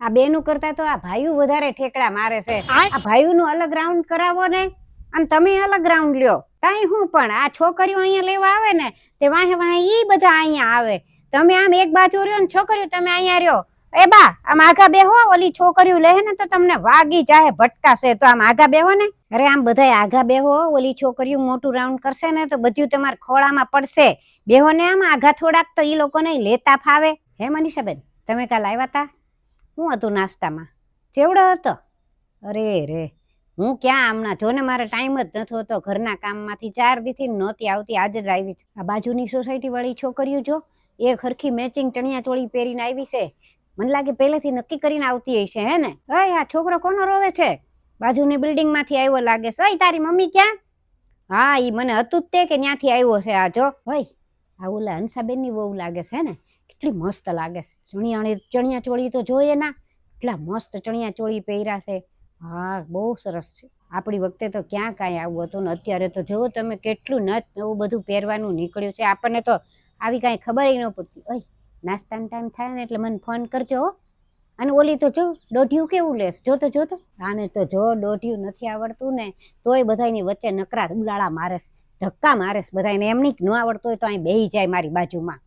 આ બેનું કરતા તો આ ભાઈઓ વધારે ઠેકડા મારે છે. આ ભાઈઓનું અલગ રાઉન્ડ કરાવો ને, અને તમે અલગ રાઉન્ડ લ્યો. કાંઈ હું પણ, આ છોકરીઓ અહીંયા લેવા આવે ને, તે વાહે વાહે ઈ બધા અહીંયા આવે. તમે આમ એક બાજુ રહ્યો ને, છોકરીઓ તમે અહીંયા રહ્યો. એ બા, આમ આગા બેહો, ઓલી છોકરીઓ લે ને, તો તમને વાગી જાહે, ભટકાશે. તો આમ આગા બેહો ને. અરે આમ બધાય આગા બેહો, ઓલી છોકરીઓ મોટું રાઉન્ડ કરશે ને, તો બધું તમારા ખોળામાં પડશે. બેહો ને આમ આગા થોડાક તો ઈ લોકોને લેતા ફાવે. હે મનીષાબેન, તમે કાલ આવ્યા તા? શું હતું નાસ્તામાં? ચેવડો હતો. અરે રે, હું ક્યાં આમના? જો ને મારે ટાઈમ જ નથી હોતો. ઘરના કામમાંથી ચાર દીથી નહોતી આવતી, આજે જ આવી. આ બાજુની સોસાયટીવાળી છોકરીઓ જો, એ ખરખી મેચિંગ ચણિયા ચોળી પહેરીને આવી છે. મને લાગે પહેલેથી નક્કી કરીને આવતી હશે, હે ને? હે આ છોકરો કોનો રોવે છે? બાજુની બિલ્ડિંગમાંથી આવ્યો લાગે છે. તારી મમ્મી ક્યાં? હા એ મને હતું જ તે કે ત્યાંથી આવ્યો છે આ, જો. હોય આ ઓલા હંસાબેનની બહુ લાગે છે ને? કેટલી મસ્ત લાગે છે. ચણિયાણી ચણિયા ચોળી તો જોઈએ ના. એટલા મસ્ત ચણિયા ચોળી પહેર્યા છે. હા, બહુ સરસ છે. આપણી વખતે તો ક્યાં કાંઈ આવું હતું ને અત્યારે તો જો તમે કેટલું નત નવું બધું પહેરવાનું નીકળ્યું છે. આપણને તો આવી કાંઈ ખબર ન પડતી. ઓય, નાસ્તાનો ટાઈમ થાય ને એટલે મને ફોન કરજો અને ઓલી તો જો, દોઢિયું કેવું લેસ જો તો જો તો. આને તો જો, દોઢિયું નથી આવડતું ને તોય બધાયની વચ્ચે નકરા ઉલાળા મારેસ ધક્કા મારેસ બધાયને. એમની ન આવડતું હોય તો અહીં બેહી જાય મારી બાજુમાં.